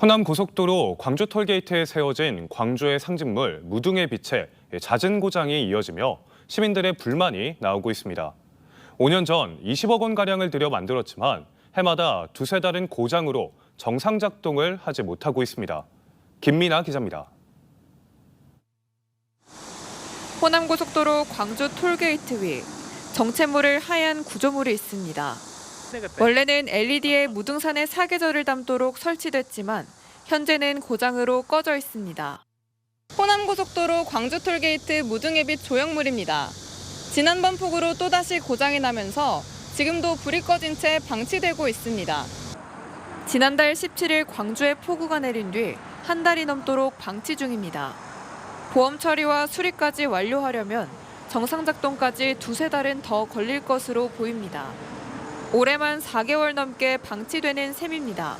호남 고속도로 광주 톨게이트에 세워진 광주의 상징물 무등의 빛에 잦은 고장이 이어지며 시민들의 불만이 나오고 있습니다. 5년 전 20억 원 가량을 들여 만들었지만 해마다 두세 달은 고장으로 정상 작동을 하지 못하고 있습니다. 김민아 기자입니다. 호남고속도로 광주 톨게이트 위 정체모를 하얀 구조물이 있습니다. 원래는 LED의 무등산의 사계절을 담도록 설치됐지만 현재는 고장으로 꺼져 있습니다. 호남고속도로 광주 톨게이트 무등의 빛 조형물입니다. 지난번 폭우로 또다시 고장이 나면서 지금도 불이 꺼진 채 방치되고 있습니다. 지난달 17일 광주에 폭우가 내린 뒤 한 달이 넘도록 방치 중입니다. 보험 처리와 수리까지 완료하려면 정상 작동까지 두세 달은 더 걸릴 것으로 보입니다. 올해만 4개월 넘게 방치되는 셈입니다.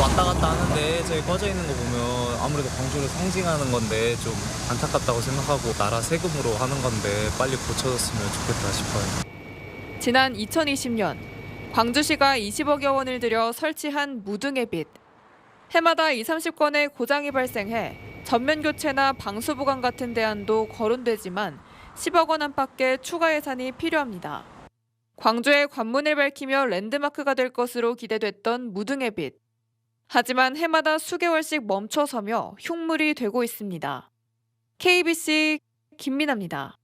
왔다 갔다 하는데 저기 꺼져 있는 거 보면 아무래도 광주를 상징하는 건데 좀 안타깝다고 생각하고 나라 세금으로 하는 건데 빨리 고쳐졌으면 좋겠다 싶어요. 지난 2020년 광주시가 20억여 원을 들여 설치한 무등의 빛. 해마다 2, 30건의 고장이 발생해 전면 교체나 방수 보강 같은 대안도 거론되지만 10억 원 안팎의 추가 예산이 필요합니다. 광주의 관문을 밝히며 랜드마크가 될 것으로 기대됐던 무등의 빛. 하지만 해마다 수개월씩 멈춰서며 흉물이 되고 있습니다. KBC 김민아입니다.